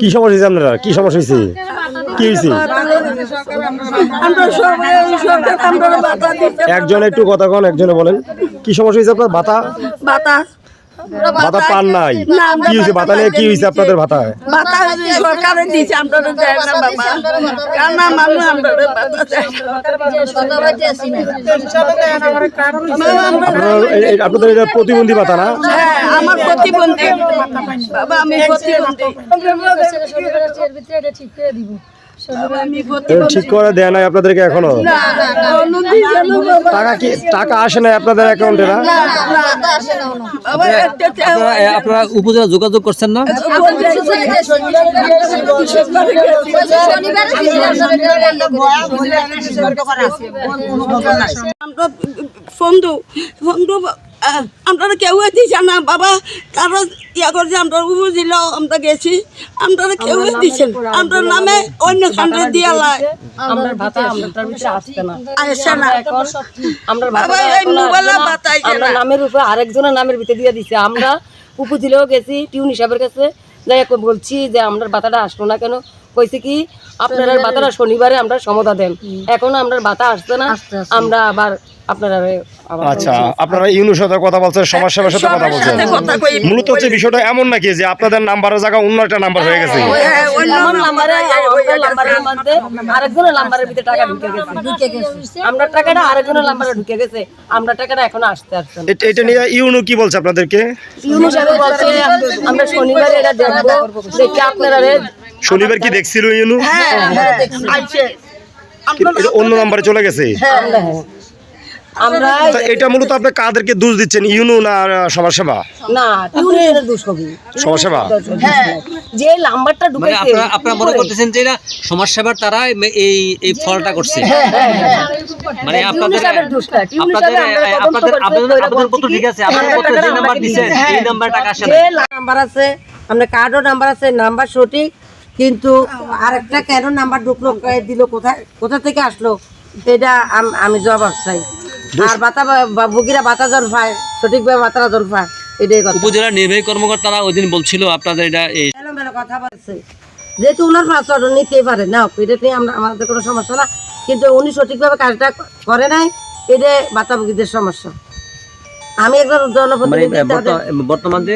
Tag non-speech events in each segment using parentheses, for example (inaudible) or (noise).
কি সমস্যা হয়েছে আপনারা? কি সমস্যা হয়েছে? কি হয়েছে? বাতা একজন একটু কথা কন, একজনে বলেন। কি সমস্যা হয়েছে আপনার? বাতা? বাতাস ভাতা পান নাই। কি হয়েছে? ভাতা নিয়ে কি হয়েছে আপনাদের সরকারে দেয় না বাবা। মানুষ দেয় এই- আপনাদের এটা প্রতিবন্ধী ভাতা না? হ্যাঁ আমার প্রতিবন্ধী। বাবা আমি প্রতিবন্ধী। বাবা, আমি এটা প্রতিবন্ধী। ঠিক করে দেয় নাই আপনাদেরকে এখনও। টাকা কি টাকা আসে না আপনাদের অ্যাকাউন্টে না আপনারা উপজেলা যোগাযোগ করছেন না আমরা বন্ধু ফোন আহ, আপনারা কেউ দিছে না বাবা কারও ইয়া করছে আমরা বুঝিল আমরা গেছি আপনারা কেউ দিছেন। আপনার নামে অন্য খান্ডে দিয়া লাই। আমরা ভাতা আমরাটার ভিতরে আসছে না। আসে না আমরা বাবা, এই মোবাইলে ভাতা আমরা নামের উপরে আরেকজনের নামের ভিতরে দিয়ে দিছে। আমরা উপজেলেও গেছি টিউন হিসাবের কাছে। যাই বলছি যে আমরা বাতাটা আসলো না কেন? কইছে কি আপনারা বাতাটা শনিবারে আমরা সমতা দেন। এখন আমরা বাতা আসছে না। আমরা আবার আপনারা আচ্ছা আপনারা ইউনুর সাথে কথা বলছেন সমাজ সেবার সাথে কথা বলছেন। মূলত হচ্ছে বিষয়টা এমন নাকি যে আপনাদের নাম্বারের জায়গা অন্য একটা নাম্বার হয়ে গেছে? হ্যাঁ, অন্য আমার নাম্বারে আমার নাম্বারের মধ্যে আরেকজনের নাম্বারের ভিতরে টাকা ঢুকে গেছে আমরা টাকাটা আরেকজনের নাম্বারে ঢুকে গেছে আমরা টাকাটা এখনও আসতে আসছে এটা- নিয়ে ইউনু কি বলছে আপনাদেরকে? ইউনি সাহেব বলছে আমরা শনিবারে এটা দেখব দেখে আপনারা শনিবার কি দেখছিল ইউনু? হ্যাঁ হ্যাঁ এটা অন্য নাম্বারে চলে গেছে? আমরা এটা মূলত আপনি কাদেরকে দোষ দিচ্ছেন? ইউনু না সমাজ সেবা? না টিউনের দোষ হবে। সমাজ সেবা? যে নাম্বারটা মানে ঢুকেছে আপনারা আপনারা মনে করতেছেন যে এটা সমাজ সেবার তারা এই এই ফলটা করছে। মানে আপনাদের সাহেবের দোষটা, টিউনি আপনাদের আপনাদের আপনাদের আবেদন পত্র ঠিক আছে? কি, আপনাদের হ্যাঁ, যে নাম্বার এই নাম্বার টাকা আসে না যে নাম্বার আছে আপনার কার্ডও নাম্বার আছে নাম্বার সঠিক কিন্তু আরেকটা কেন নাম্বার ঢুকলো দিল কোথায় কোথা থেকে আসলো এটা আমি জবাব চাই। আর বাতা বা- বুকিরা বাতা জল পায় সঠিকভাবে বাতারা জল পায় এটাই কথা। উপজেলার নির্বাহী কর্মকর্তারা ওই দিন বলছিল আপনাদের এটা এই কথা বলছে। যেহেতু ওনার পাসওয়ার্ড নিতেই পারে না এটা নিয়ে আমরা আমাদের কোনো সমস্যা না কিন্তু উনি সঠিকভাবে কাজটা করে নাই এটা বাতাবুকিদের সমস্যা। আমি একজন মানে জনপ্রতিনিধি বর্তমান যে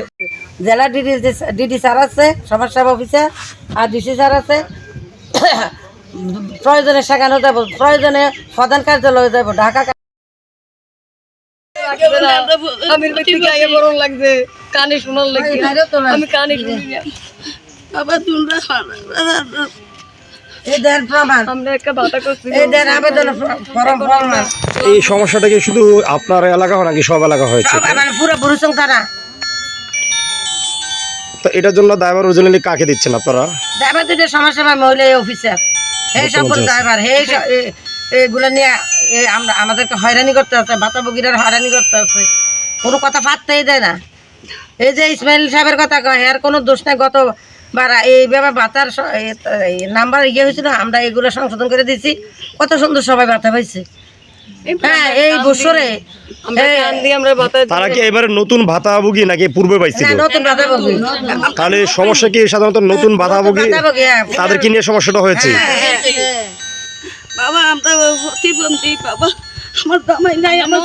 জেলা ডিডি ডিডি স্যার আছে সমাজ সেবা অফিসার আর ডিসি স্যার আছে। (coughs) প্রয়োজনে সেখানে যাব প্রয়োজনে প্রধান কার্যালয়ে যাব ঢাকা আমির ব্যক্তি গায়ে বরং লাগছে? কানে শোনার লাগছে। আমি কানে শুনি না। বাবা তোমরা এই দেন প্রমাণ। আমরা একটা বাতা করছি। এই দেন আবেদন ফর্ম প্রমাণ এই সমস্যাটা কি শুধু আপনার এলাকা নাকি সব এলাকা হয়েছে? মানে তো এটার জন্য দায়ভার ওজনে কাকে দিচ্ছেন আপনারা? ড্রাইভার দুটো সমাজ সেবা মহিলা অফিসার। হে সকল ড্রাইভার হে এগুলো নিয়ে এ আমরা আমাদেরকে হয়রানি করতে আছে বাতাবগিরার হয়রানি করতে আছে। কোনো কথা ফাটতেই দেয় না। এই যে ইসমাইল সাহেবের কথা কয় এর কোনো দোষ নাই গত বার এইভাবে বাতার এই নাম্বার ইয়ে হয়েছিল আমরা এগুলো সংশোধন করে দিয়েছি। কত সুন্দর সবাই বাতা পাইছে। হ্যাঁ এই বছরে এই- আমরা বাতা তারা কি এবারে নতুন ভাতাভোগী নাকি পূর্বে পাইছিল? তাহলে সমস্যা কি সাধারণত নতুন ভাতাভোগী হ্যাঁ। তাদেরকে নিয়ে সমস্যাটা হয়েছে? বাবা আমরা প্রতিবন্ধী বাবা। আমার দামাই নাই আমার